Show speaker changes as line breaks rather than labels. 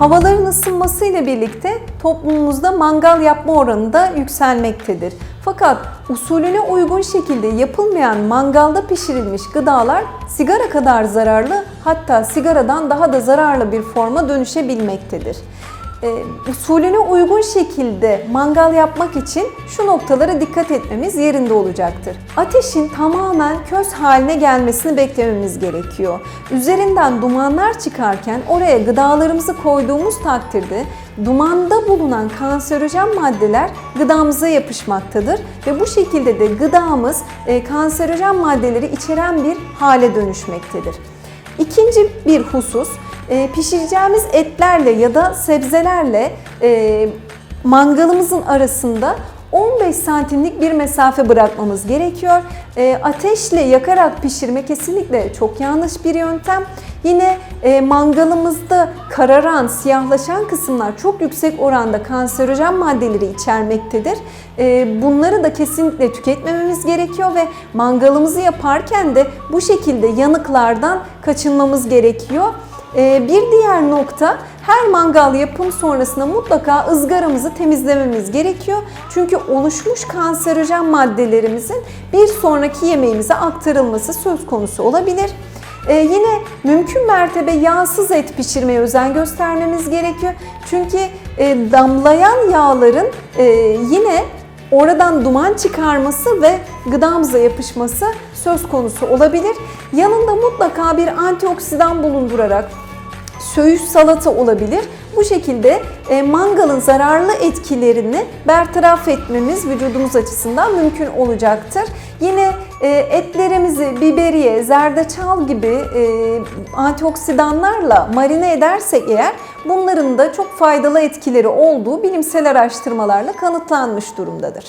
Havaların ısınmasıyla birlikte toplumumuzda mangal yapma oranı da yükselmektedir. Fakat usulüne uygun şekilde yapılmayan mangalda pişirilmiş gıdalar sigara kadar zararlı hatta sigaradan daha da zararlı bir forma dönüşebilmektedir. E, usulüne uygun şekilde mangal yapmak için şu noktalara dikkat etmemiz yerinde olacaktır. Ateşin tamamen köz haline gelmesini beklememiz gerekiyor. Üzerinden dumanlar çıkarken oraya gıdalarımızı koyduğumuz takdirde dumanda bulunan kanserojen maddeler gıdamıza yapışmaktadır ve bu şekilde de gıdamız e, kanserojen maddeleri içeren bir hale dönüşmektedir. İkinci bir husus, pişireceğimiz etlerle ya da sebzelerle e, mangalımızın arasında 15 santimlik bir mesafe bırakmamız gerekiyor. E, ateşle yakarak pişirme kesinlikle çok yanlış bir yöntem. Yine e, mangalımızda kararan, siyahlaşan kısımlar çok yüksek oranda kanserojen maddeleri içermektedir. E, bunları da kesinlikle tüketmememiz gerekiyor ve mangalımızı yaparken de bu şekilde yanıklardan kaçınmamız gerekiyor. E, bir diğer nokta her mangal yapım sonrasında mutlaka ızgaramızı temizlememiz gerekiyor. Çünkü oluşmuş kanserojen maddelerimizin bir sonraki yemeğimize aktarılması söz konusu olabilir. Ee, yine mümkün mertebe yağsız et pişirmeye özen göstermemiz gerekiyor. Çünkü e, damlayan yağların e, yine oradan duman çıkarması ve gıdamıza yapışması söz konusu olabilir. Yanında mutlaka bir antioksidan bulundurarak söğüş salata olabilir. Bu şekilde e, mangalın zararlı etkilerini bertaraf etmemiz vücudumuz açısından mümkün olacaktır. Yine e, etlerimizi biberiye, zerdeçal gibi e, antioksidanlarla marine edersek eğer bunların da çok faydalı etkileri olduğu bilimsel araştırmalarla kanıtlanmış durumdadır.